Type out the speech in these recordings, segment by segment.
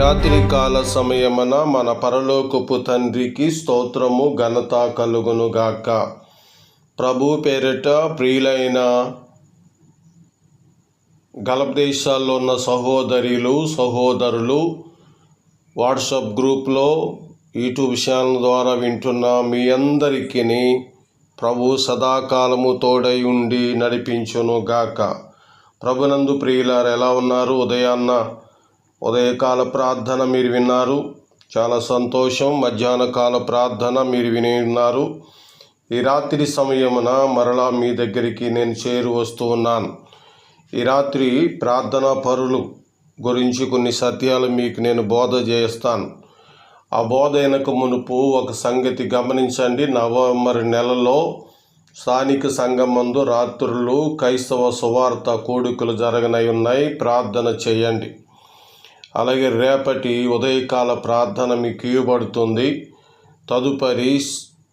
రాత్రి కాల సమయమున మన పరలోకపు తండ్రికి స్తోత్రము ఘనత కలుగును గాక ప్రభు పేరిట ప్రియులైన గల్ఫ్ దేశాల్లో ఉన్న సహోదరులు సహోదరులు వాట్సాప్ గ్రూప్లో యూట్యూబ్ ఛానల్ ద్వారా వింటున్న మీ అందరికీ ప్రభు సదాకాలము తోడై ఉండి నడిపించును గాక ప్రభునందు ప్రియులారు ఎలా ఉన్నారు? ఉదయాన్న ఉదయకాల ప్రార్థన మీరు విన్నారు. చాలా సంతోషం. మధ్యాహ్న కాల ప్రార్థన మీరు విని ఉన్నారు ఈ రాత్రి సమయమున మరలా మీ దగ్గరికి నేను చేరు వస్తూ ఉన్నాను. ఈ రాత్రి ప్రార్థనా పరులు గురించి కొన్ని సత్యాలు మీకు నేను బోధ చేస్తాను. ఆ బోధ వెనక మునుపు ఒక సంగతి గమనించండి. నవంబర్ నెలలో స్థానిక సంఘం మందు రాత్రులు క్రైస్తవ సువార్త కోడికలు జరగనై ఉన్నాయి. ప్రార్థన చేయండి. అలాగే రేపటి ఉదయకాల ప్రార్థన మీకు ఇవ్వబడుతుంది. తదుపరి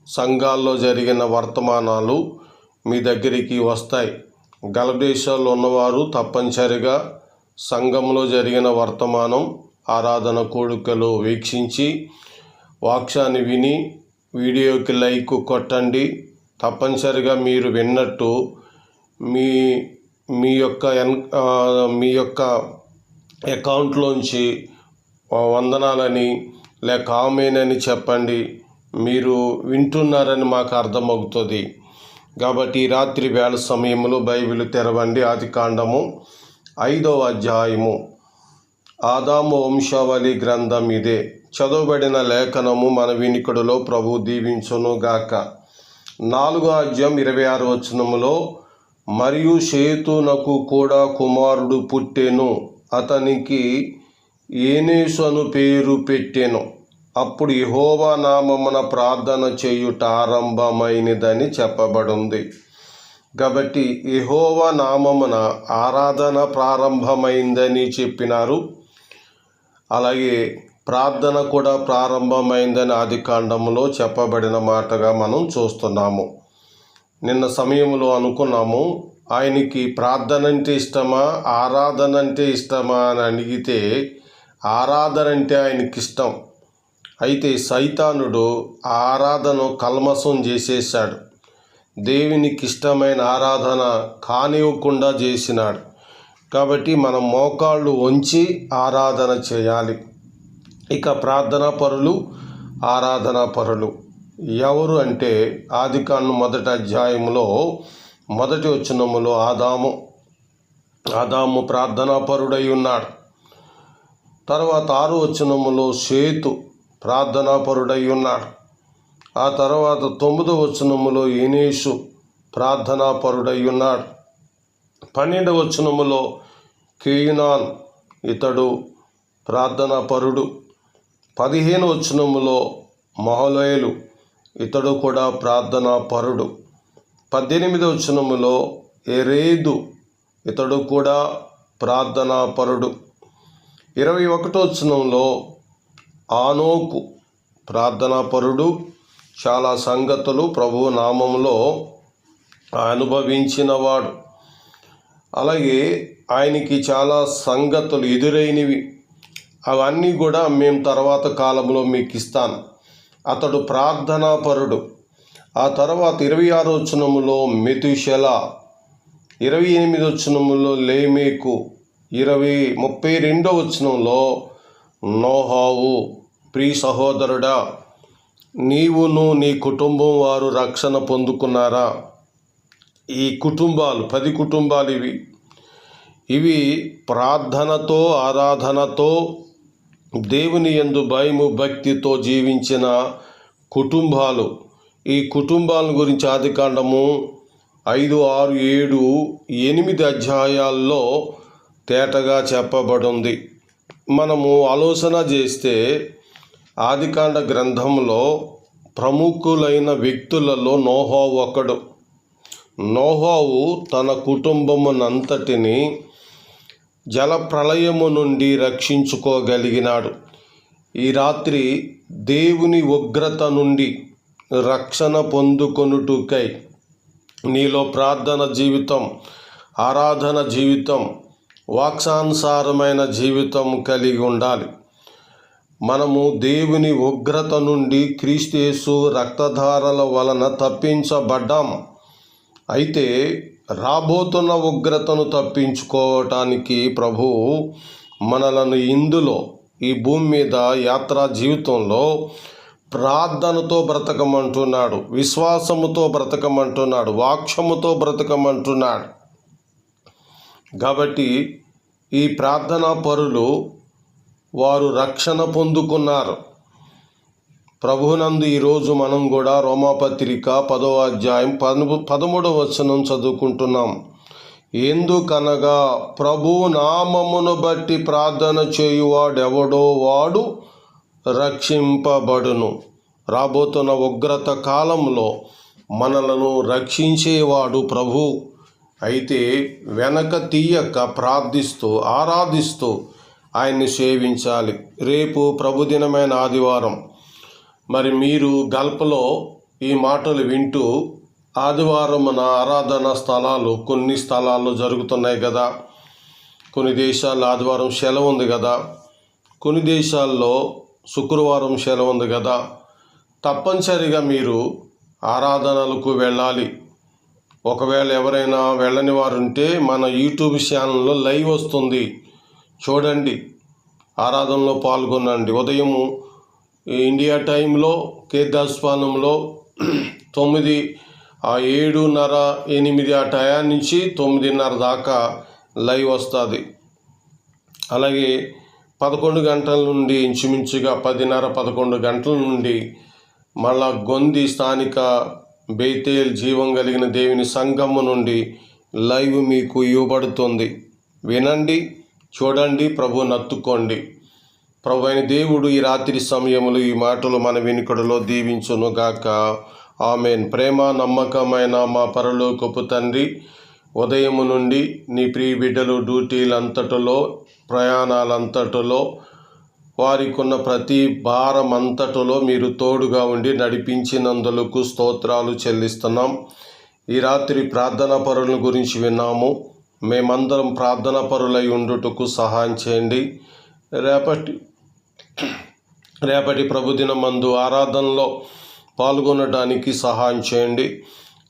సంఘాల్లో జరిగిన వర్తమానాలు మీ దగ్గరికి వస్తాయి. గలదేశాల్లో ఉన్నవారు తప్పనిసరిగా సంఘంలో జరిగిన వర్తమానం ఆరాధన కోడుకలు వీక్షించి వాక్షాన్ని విని వీడియోకి లైక్ కొట్టండి. తప్పనిసరిగా మీరు విన్నట్టు మీ మీ యొక్క ఎన్ మీ యొక్క అకౌంట్లోంచి వందనాలని లేక ఆమెనని చెప్పండి. మీరు వింటున్నారని మాకు అర్థమవుతుంది. కాబట్టి రాత్రి వేళ సమయంలో బైబిల్ తెరవండి. ఆది కాండము ఐదవ అధ్యాయము. ఆదాము వంశావళి గ్రంథం ఇదే. చదవబడిన లేఖనము మన వినికుడులో ప్రభు దీవించును గాక. నాలుగో అధ్యాయం ఇరవై ఆరు వచనములో మరియు సేతునకు కూడా కుమారుడు పుట్టెను. అతనికి ఏనేసు అను పేరు పెట్టెను. అప్పుడు ఇహోవా నామమున ప్రార్థన చేయుట ఆరంభమైనదని చెప్పబడింది. కాబట్టి ఇహోవా నామమున ఆరాధన ప్రారంభమైందని చెప్పినారు. అలాగే ప్రార్థన కూడా ప్రారంభమైందని ఆది కాండంలో చెప్పబడిన మాటగా మనం చూస్తున్నాము. నిన్న సమయంలో అనుకున్నాము ఆయనకి ప్రార్థన అంటే ఇష్టమా? ఆరాధన అంటే ఇష్టమా అని అడిగితే ఆరాధన అంటే ఆయనకి ఇష్టం అయితే సైతానుడు ఆరాధన కల్మసం చేసేసాడు దేవునికి ఇష్టమైన ఆరాధన కానివ్వకుండా చేసినాడు. కాబట్టి మనం మోకాళ్ళు వంచి ఆరాధన చేయాలి. ఇక ప్రార్థనా పరులు ఆరాధనా పరులు ఎవరు అంటే ఆదికాండం మొదటి అధ్యాయంలో మొదటి వచనములో ఆదాము ఆదాము ప్రార్థనాపరుడై ఉన్నాడు. తర్వాత ఆరు వచనములో సేతు ప్రార్థనాపరుడై ఉన్నాడు. ఆ తర్వాత తొమ్మిదో వచనములో ఇనేషు ప్రార్థనాపరుడై ఉన్నాడు. పన్నెండవ వచనములో కేయునాన్ ఇతడు ప్రార్థనాపరుడు పదిహేను వచనములో మహలయలు ఇతడు కూడా ప్రార్థనా పద్దెనిమిదవ పద్దెనిమిది వచనములో ఎరేదు ఇతడు కూడా ప్రార్థనాపరుడు. ఇరవై ఒకటో వచనంలో ఆనోకు ప్రార్థనాపరుడు. చాలా సంగతులు ప్రభు నామంలో అనుభవించినవాడు. అలాగే ఆయనకి చాలా సంగతులు ఎదురైనవి. అవన్నీ కూడా మేము తర్వాత కాలంలో మీకు ఇస్తాను. అతడు ప్రార్థనాపరుడు. ఆ తర్వాత ఇరవై ఆరో వచనములో మెతుషెల ఇరవై ఎనిమిది వచనములో లేమేకు ఇరవై ముప్పై రెండో వచనంలో నోహావు ప్రియ సహోదరుడా నీవును నీ కుటుంబం వారు రక్షణ పొందుకున్నారా? ఈ కుటుంబాలు పది కుటుంబాలు ఇవి. ఇవి ప్రార్థనతో ఆరాధనతో దేవుని యందు భయము భక్తితో జీవించిన కుటుంబాలు. ఈ కుటుంబాల గురించి ఆదికాండము ఐదు ఆరు ఏడు ఎనిమిది అధ్యాయాల్లో తేటగా చెప్పబడింది. మనము ఆలోచన చేస్తే ఆదికాండ గ్రంథంలో ప్రముఖులైన వ్యక్తులలో నోహావు ఒకడు. నోహావు తన కుటుంబమునంతటిని జల ప్రళయము నుండి రక్షించుకోగలిగినాడు. ఈ రాత్రి దేవుని ఉగ్రత నుండి రక్షణ పొందుకొనుటకై నీలో ప్రార్థన జీవితం ఆరాధన జీవితం వాక్సానుసారమైన జీవితం కలిగి ఉండాలి. మనము దేవుని ఉగ్రత నుండి క్రీస్తేసు రక్తధారల వలన తప్పించబడ్డాం. అయితే రాబోతున్న ఉగ్రతను తప్పించుకోవటానికి ప్రభు మనలను ఇందులో ఈ భూమి మీద యాత్రా జీవితంలో ప్రార్థనతో బ్రతకమంటున్నాడు విశ్వాసముతో బ్రతకమంటున్నాడు వాక్షముతో బ్రతకమంటున్నాడు. కాబట్టి ఈ ప్రార్థనా పరులు వారు రక్షణ పొందుకున్నారు. ప్రభునందు ఈరోజు మనం కూడా రోమాపత్రిక పదో అధ్యాయం పదము పదమూడవ వచనం చదువుకుంటున్నాం. ఎందుకనగా ప్రభు నామమును బట్టి ప్రార్థన చేయువాడెవడో వాడు రక్షింపబడును. రాబోతున్న ఉగ్రత కాలంలో మనలను రక్షించేవాడు ప్రభు. అయితే వెనక తీయక ప్రార్థిస్తూ ఆరాధిస్తూ ఆయన్ని సేవించాలి. రేపు ప్రభుదినమైన ఆదివారం. మరి మీరు గల్పలో ఈ మాటలు వింటూ ఆదివారం మన ఆరాధన స్థలాలు కొన్ని స్థలాల్లో జరుగుతున్నాయి కదా కొన్ని దేశాల్లో ఆదివారం సెలవు ఉంది కదా కొన్ని దేశాల్లో శుక్రవారం సెలవు ఉంది కదా. తప్పనిసరిగా మీరు ఆరాధనలకు వెళ్ళాలి. ఒకవేళ ఎవరైనా వెళ్ళని వారు ఉంటే మన యూట్యూబ్ ఛానల్లో లైవ్ వస్తుంది. చూడండి. ఆరాధనలో పాల్గొనండి. ఉదయము ఇండియా టైంలో కేదాస్పానంలో తొమ్మిది ఆ ఏడున్నర ఎనిమిది ఆ టయా నుంచి తొమ్మిదిన్నర దాకా లైవ్ వస్తుంది. అలాగే పదకొండు గంటల నుండి ఇంచుమించుగా పదిన్నర పదకొండు గంటల నుండి మళ్ళా గొంది స్థానిక బేతేల్ జీవం కలిగిన దేవుని సంఘము నుండి లైవ్ మీకు ఇవ్వబడుతుంది. వినండి చూడండి ప్రభు నత్తుకోండి. ప్రభు అయిన దేవుడు ఈ రాత్రి సమయంలో ఈ మాటలు మన వెనుకడలో దీవించును గాక ఆమెన్. ప్రేమ నమ్మకమైన మా పరలోకపు తండ్రి ఉదయము నుండి నీ ప్రియ బిడ్డలు డ్యూటీలంతటిలో ప్రయాణాలంతటిలో వారికున్న ప్రతి భారం అంతటిలో మీరు తోడుగా ఉండి నడిపించినందులకు స్తోత్రాలు చెల్లిస్తున్నాం. ఈ రాత్రి ప్రార్థన పరుల గురించి విన్నాము. మేమందరం ప్రార్థన పరులై ఉండుటకు సహాయం చేయండి. రేపటి రేపటి ప్రభుదినం మందు ఆరాధనలో పాల్గొనడానికి సహాయం చేయండి.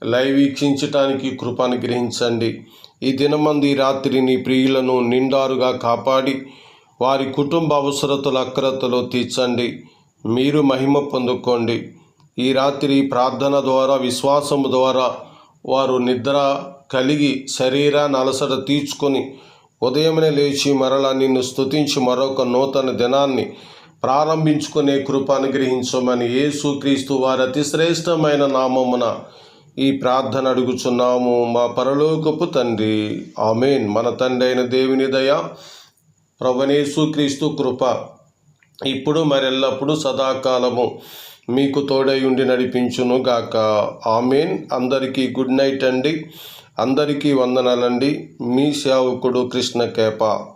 లైవ్ వీక్షించటానికి కృపను గ్రహించండి ఈ దినమంది రాత్రిని రాత్రి నీ ప్రియులను నిండారుగా కాపాడి వారి కుటుంబ అవసరతలు అక్రతలు తీర్చండి. మీరు మహిమ పొందుకోండి. ఈ రాత్రి ప్రార్థన ద్వారా విశ్వాసము ద్వారా వారు నిద్ర కలిగి శరీరాన్ని అలసట తీర్చుకొని ఉదయమే లేచి మరలా నిన్ను స్తుతించి మరొక నూతన దినాన్ని ప్రారంభించుకునే కృప అనుగ్రహించమని యేసుక్రీస్తు వారి అతి శ్రేష్టమైన నామమున ఈ ప్రార్థన అడుగుచున్నాము మా పరలోకపు తండ్రి. ఆమెన్. మన తండ్రి అయిన దేవుని దయ ప్రభనేసుక్రీస్తు కృప ఇప్పుడు మరెల్లప్పుడు సదాకాలము మీకు తోడై ఉండి నడిపించును గాక. ఆమెన్. అందరికీ గుడ్ నైట్ అండి. అందరికీ వందనాలండి. మీ సేవకుడు కృష్ణ కేప.